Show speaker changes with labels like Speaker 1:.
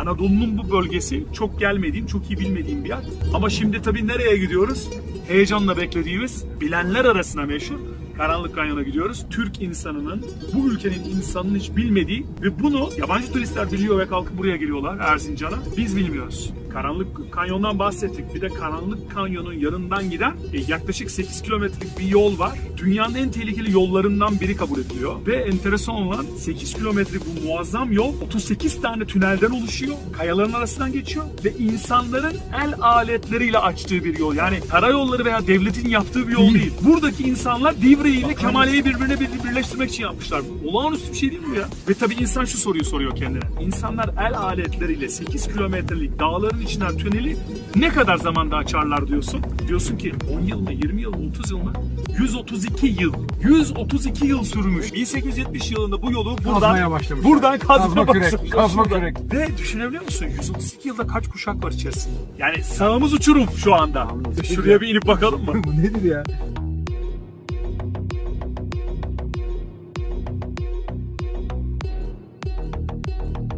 Speaker 1: Anadolu'nun bu bölgesi çok gelmediğim, çok iyi bilmediğim bir yer. Ama şimdi tabii nereye gidiyoruz? Heyecanla beklediğimiz, bilenler arasına meşhur Karanlık Kanyon'a gidiyoruz. Türk insanının, bu ülkenin insanının hiç bilmediği ve bunu yabancı turistler biliyor ve kalkıp buraya geliyorlar Erzincan'a. Biz bilmiyoruz. Karanlık Kanyon'dan bahsettik. Bir de Karanlık Kanyon'un yanından giden e, yaklaşık 8 kilometrelik bir yol var. Dünyanın en tehlikeli yollarından biri kabul ediliyor. Ve enteresan olan 8 kilometre bu muazzam yol 38 tane tünelden oluşuyor. Kayaların arasından geçiyor ve insanların el aletleriyle açtığı bir yol. Yani karayolları veya devletin yaptığı bir yol değil. Buradaki insanlar Divriği ile Kemaliye'yi birbirine bir- birleştirmek için yapmışlar. Olağanüstü bir şey değil mi ya? Ve tabii insan şu soruyu soruyor kendine. İnsanlar el aletleriyle 8 kilometrelik dağların içinden tüneli ne kadar zamanda açarlar diyorsun? Diyorsun ki 10 yıl mı, 20 yıl mı, 30 yıl mı? 132 yıl. 132 yıl sürmüş. 1870 yılında bu yolu buradan
Speaker 2: Kazmaya başlamışlar.
Speaker 1: buradan kazmaya
Speaker 2: Kazma kürek, kazma kürek.
Speaker 1: Ve düşünebiliyor musun? 132 yılda kaç kuşak var içerisinde? Yani sağımız uçurum şu anda. Şuraya bir inip bakalım mı?
Speaker 2: Bu nedir ya?